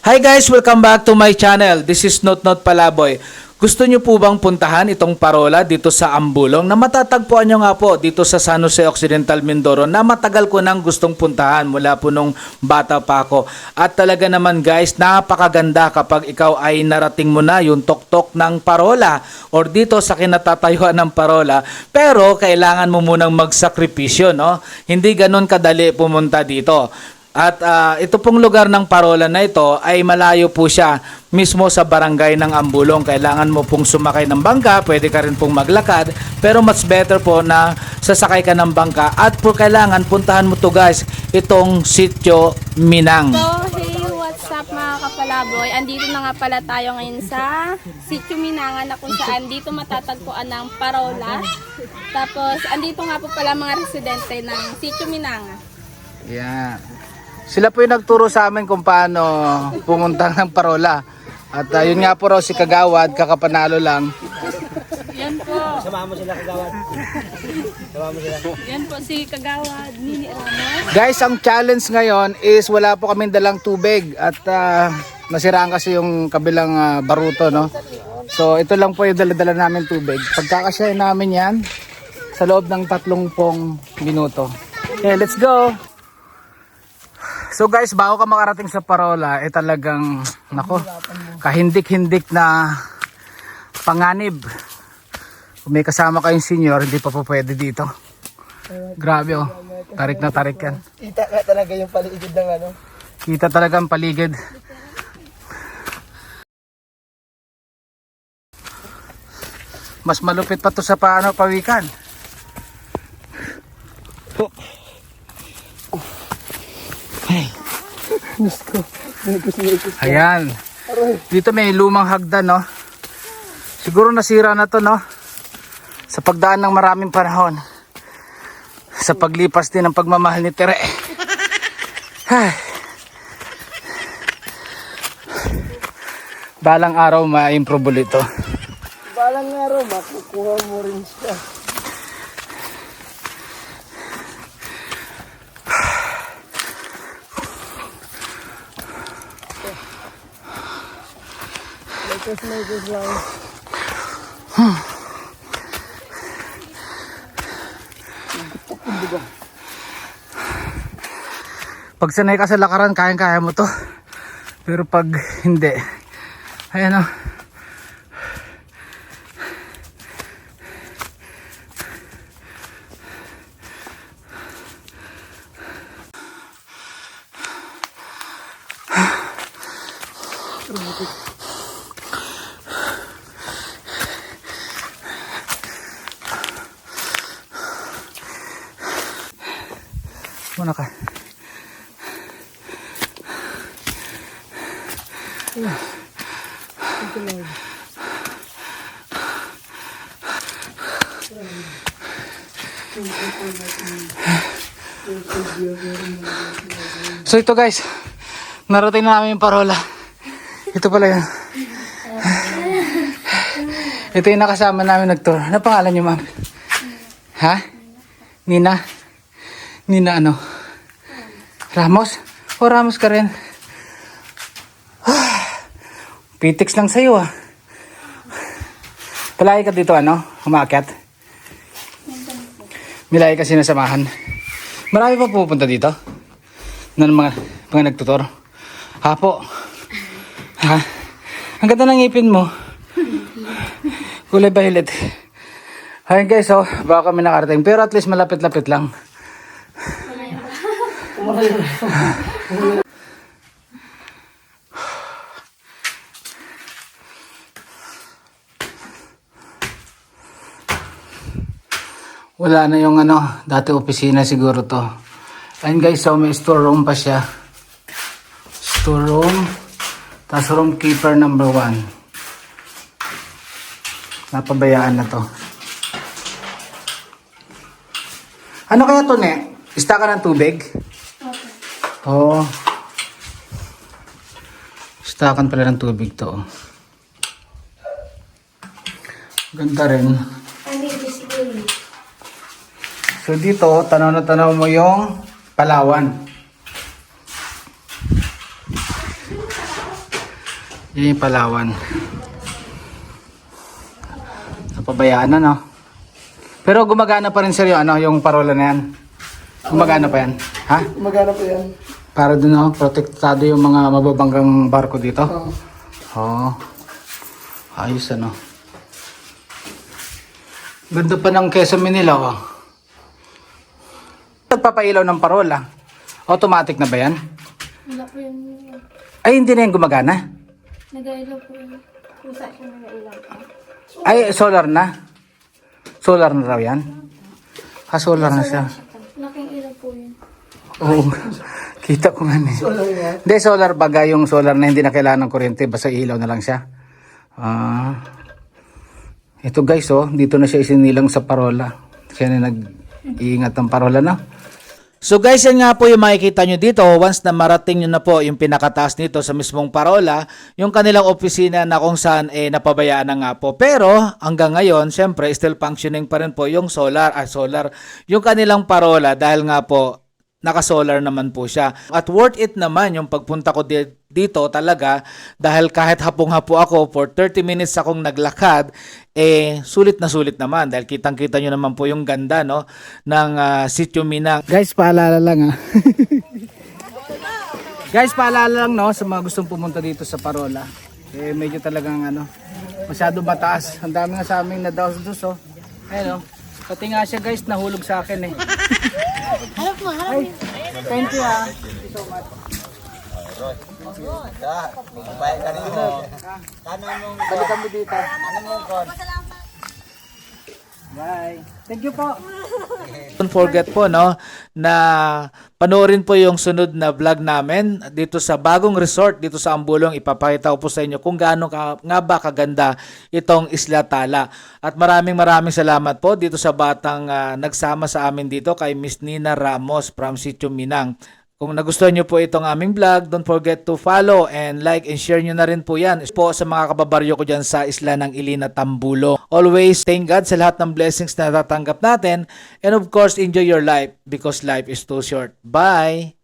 Hi guys, welcome back to my channel. This is Not Not Palaboy. Gusto nyo po bang puntahan itong parola dito sa Ambulong na matatagpuan nyo nga po dito sa San Jose Occidental Mindoro na matagal ko nang gustong puntahan mula po nung bata pa ako. At talaga naman guys, napakaganda kapag ikaw ay narating mo na yung tuktok ng parola or dito sa kinatatayuan ng parola pero kailangan mo munang magsakripisyo, no? Hindi ganun kadali pumunta dito. At ah, ito pong lugar ng parola na ito ay malayo po siya mismo sa barangay ng Ambulong. Kailangan mo pong sumakay ng bangka, pwede ka rin pong maglakad, pero much better po na sasakay ka ng bangka at po kailangan puntahan mo to guys, itong sityo Minang. So, hey, what's up mga kapalaboy? Andito na nga pala tayo ngayon sa Sitio Minangan na kung saan dito matatagpuan ng parola. Tapos, andito nga po pala mga residente ng Sitio Minangan. Yan. Sila po yung nagturo sa amin kung paano pumunta ng parola. At ah, yun nga po raw si Kagawad, kakapanalo lang. Yan po. Sama mo sila kagawad. Sama mo sila. Yan po si Kagawad, Nini Ramos. Guys, ang challenge ngayon is wala po kaming dalang tubig at ah, nasiraan kasi yung kabilang ah, baruto, no? So, ito lang po yung dala-dala namin tubig. Pagkakasya namin yan sa loob ng tatlong pong minuto. Okay, let's go! So guys, bago ka makarating sa Parola, eh talagang, nako, kahindik-hindik na panganib. Kung may kasama kayong senior, hindi pa po pwede dito. Grabe oh. Tarik na tarik yan. Kita nga talaga yung paligid ng ano. Kita talaga ang paligid. Mas malupit pa to sa paano pawikan. Hey, Diyos ko. Nagos nagos. ayan. Dito may lumang hagdan, no? Siguro nasira na to, no? Sa pagdaan ng maraming panahon. Sa paglipas din ng pagmamahal ni Tere. Ay. Balang araw ma-improve ulit to. Balang araw, makukuha mo rin siya. Lagos lagos lang. Pag sanay ka sa lakaran, kayang-kaya mo to. Pero pag hindi, ayan o. Muna ka. So ito guys, narating na namin yung parola. Ito pala yun. Ito yung nakasama namin nag-tour. Ano pangalan niyo ma'am? Ha? Nina? Nina ano? Ramos? O Ramos ka rin? Pitix lang sa'yo ah. Palagi ka dito ano? Umakyat? Milay kasi nasamahan. Marami pa pupunta dito? Ng mga, mga nagtutor? Hapo. Ha? Ang ganda ng ngipin mo. Kulay violet. Ayun guys, oh, baka kami nakarating. Pero at least malapit-lapit lang. Wala na yung ano, dati opisina siguro to. Ayun guys, so may store room pa siya. Store room. Tapos room keeper number one. Napabayaan na to. Ano kaya to, ne? Ista ka ng tubig? Oh. Stakan pala ng tubig to. oh. Ganda rin. So dito, tanaw na tanaw mo yung Palawan. Yan yung Palawan. Napabayaan na, no? Pero gumagana pa rin yung, ano, yung parola na yan. Gumagana pa yan. Ha? Magana pa yan. Para dun, no? Protektado yung mga mababanggang barko dito. Oo. Oo. Ayos, ano? Ganda pa ng Quezon Manila, oh. Nagpapailaw ng parola. Automatic na ba yan? Wala po yung Ay, hindi na yan gumagana. nag-ilaw po yung pusa po nag-ilaw po. Ay, solar na. Solar na raw yan. Ah, solar na siya. Laking ilaw po yun. Oo. Kita ko nga eh. Wala yan. Hindi, solar baga yung solar na hindi na kailangan ng kuryente. Basta ilaw na lang siya. Ah. ito guys, oh. Dito na siya isinilang sa parola. Siya na nag-iingat ng parola na. So guys, yan nga po yung makikita nyo dito. Once na marating nyo na po yung pinakataas nito sa mismong parola, yung kanilang opisina na kung saan eh, napabayaan na nga po. Pero hanggang ngayon, syempre, still functioning pa rin po yung solar, ah, solar, yung kanilang parola dahil nga po, naka-solar naman po siya. At worth it naman yung pagpunta ko di- dito talaga dahil kahit hapong-hapo ako for 30 minutes akong naglakad, eh sulit na sulit naman dahil kitang-kita nyo naman po yung ganda no ng ah, Sitio Minang. Guys, paalala lang ah. Guys, paalala lang no sa mga gustong pumunta dito sa Parola. Eh medyo talagang ano, masyado mataas. Ang dami nga sa amin na daos dos oh. Ayun oh. Pati nga siya guys, nahulog sa akin eh. Harap mo, harap Ay, thank you ah. Balikan mo dito. Bye. Thank you po. Don't forget po no na panoorin po yung sunod na vlog namin dito sa bagong resort dito sa Ambulong. Ipapakita ko po sa inyo kung gaano ka, nga ba kaganda itong Isla Tala. At maraming maraming salamat po dito sa batang ah, nagsama sa amin dito kay Miss Nina Ramos from Sitio Minang. Kung nagustuhan nyo po itong aming vlog, don't forget to follow and like and share nyo na rin po yan po sa mga kababaryo ko dyan sa isla ng Ilina Tambulo. Always thank God sa lahat ng blessings na natatanggap natin and of course enjoy your life because life is too short. Bye!